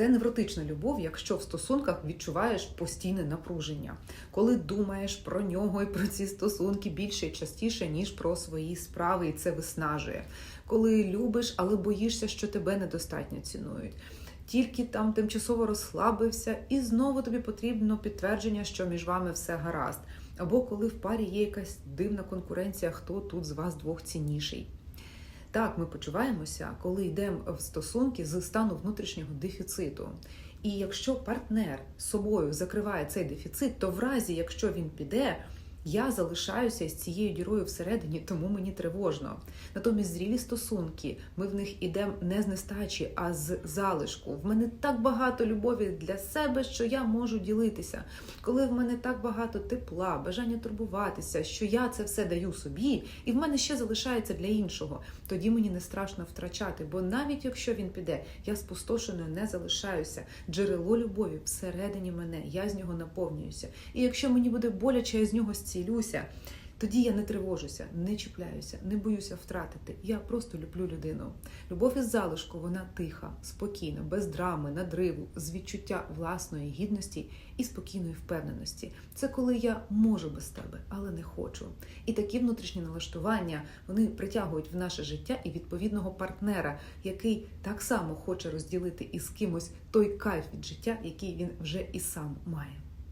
Це невротична любов, якщо в стосунках відчуваєш постійне напруження, коли думаєш про нього і про ці стосунки більше і частіше, ніж про свої справи, і це виснажує. Коли любиш, але боїшся, що тебе недостатньо цінують. Тільки там тимчасово розслабився, і знову тобі потрібно підтвердження, що між вами все гаразд. Або коли в парі є якась дивна конкуренція, хто тут з вас двох цінніший. Так, ми почуваємося, коли йдемо в стосунки з стану внутрішнього дефіциту. І якщо партнер з собою закриває цей дефіцит, то в разі, якщо він піде, я залишаюся з цією дірою всередині, тому мені тривожно. Натомість зрілі стосунки, ми в них ідемо не з нестачі, а з залишку. В мене так багато любові для себе, що я можу ділитися. Коли в мене так багато тепла, бажання турбуватися, що я це все даю собі, і в мене ще залишається для іншого, тоді мені не страшно втрачати. Бо навіть якщо він піде, я спустошеною не залишаюся. Джерело любові всередині мене, я з нього наповнююся. І якщо мені буде боляче, я з нього зцілюся. Тоді я не тривожуся, не чіпляюся, не боюся втратити. Я просто люблю людину. Любов із залишку, вона тиха, спокійна, без драми, надриву, з відчуття власної гідності і спокійної впевненості. Це коли я можу без тебе, але не хочу. І такі внутрішні налаштування вони притягують в наше життя і відповідного партнера, який так само хоче розділити із кимось той кайф від життя, який він вже і сам має.